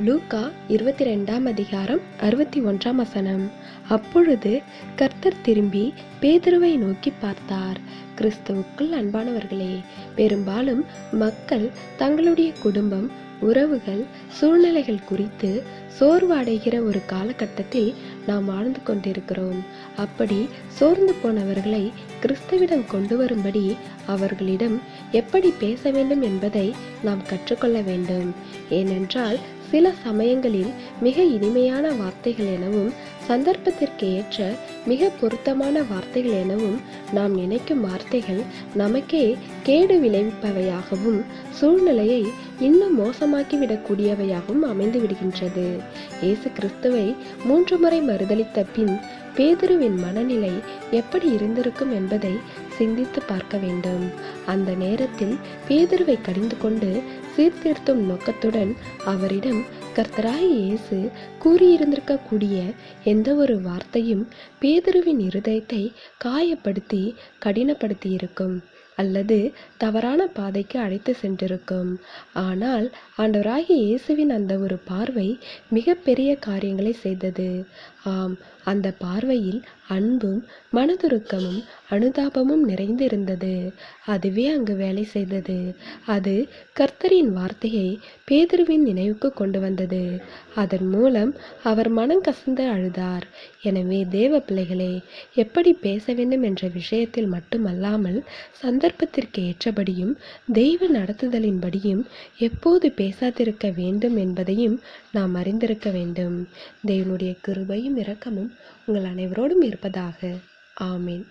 லூக்கா இருபத்தி ரெண்டாம் அதிகாரம் அறுபத்தி ஒன்றாம் வசனம். அப்பொழுது கர்த்தர் திரும்பி பேதுருவை நோக்கி பார்த்தார். கிறிஸ்துவுக்குள் அன்பானவர்களே பெரும்பாலும் மக்கள் தங்களுடைய குடும்பம் உறவுகள் சூழ்நிலைகள் குறித்து சோர்வடைகிற ஒரு காலகட்டத்தில் நாம் வாழ்ந்து கொண்டிருக்கிறோம். அப்படி சோர்ந்து போனவர்களை கிறிஸ்துவிடம் கொண்டு வரும்படி அவர்களிடம் எப்படி பேச வேண்டும் என்பதை நாம் கற்றுக்கொள்ள வேண்டும். ஏனென்றால் சில சமயங்களில் மிக இனிமையான வார்த்தைகள் எனவும் சந்தர்ப்பத்திற்கு ஏற்ற மிக பொருத்தமான வார்த்தைகள் எனவும் நாம் நினைக்கும் வார்த்தைகள் நமக்கே கேடு விளைவிப்பவையாகவும் சூழ்நிலையை இன்னும் மோசமாக்கிவிடக்கூடியவையாகவும் அமைந்து விடுகின்றது இயேசு கிறிஸ்துவை மூன்று முறை மறுதளித்த பின் பேதுருவின் மனநிலை எப்படி இருந்திருக்கும் என்பதை சிந்தித்து பார்க்க வேண்டும். அந்த நேரத்தில் பேதுருவை கடிந்து கொண்டு சீர்திருத்தும் நோக்கத்துடன் அவரிடம் கர்த்தராய் இயேசு கூறியிருந்திருக்கக்கூடிய எந்த ஒரு வார்த்தையும் பேதுருவின் இருதயத்தை காயப்படுத்தி கடினப்படுத்தி இருக்கும் அல்லது தவறான பாதைக்கு அழைத்து சென்றிருக்கும். ஆனால் ஆண்டவராகிய இயேசுவின் அந்த ஒரு பார்வை மிகப்பெரிய காரியங்களை செய்தது. ஆம் அந்த பார்வையில் அன்பும் மனதுருக்கமும் அனுதாபமும் நிறைந்திருந்தது. அதுவே அங்கு வேலை செய்தது. அது கர்த்தரின் வார்த்தையை பேதுருவின் நினைவுக்கு கொண்டு வந்தது. அதன் மூலம் அவர் மனம் கசந்து அழுதார். எனவே தேவ பிள்ளைகளே எப்படி பேச வேண்டும் என்ற விஷயத்தில் மட்டுமல்லாமல் சந்தர்ப்பத்திற்கு ஏற்றபடியும் தெய்வ நடத்துதலின்படியும் எப்போது பேசாதிருக்க வேண்டும் என்பதையும் நாம் அறிந்திருக்க வேண்டும். தேவனுடைய கிருபையும் இரக்கமும் உங்கள் அனைவரோடும் இருப்பதாக. ஆமேன்.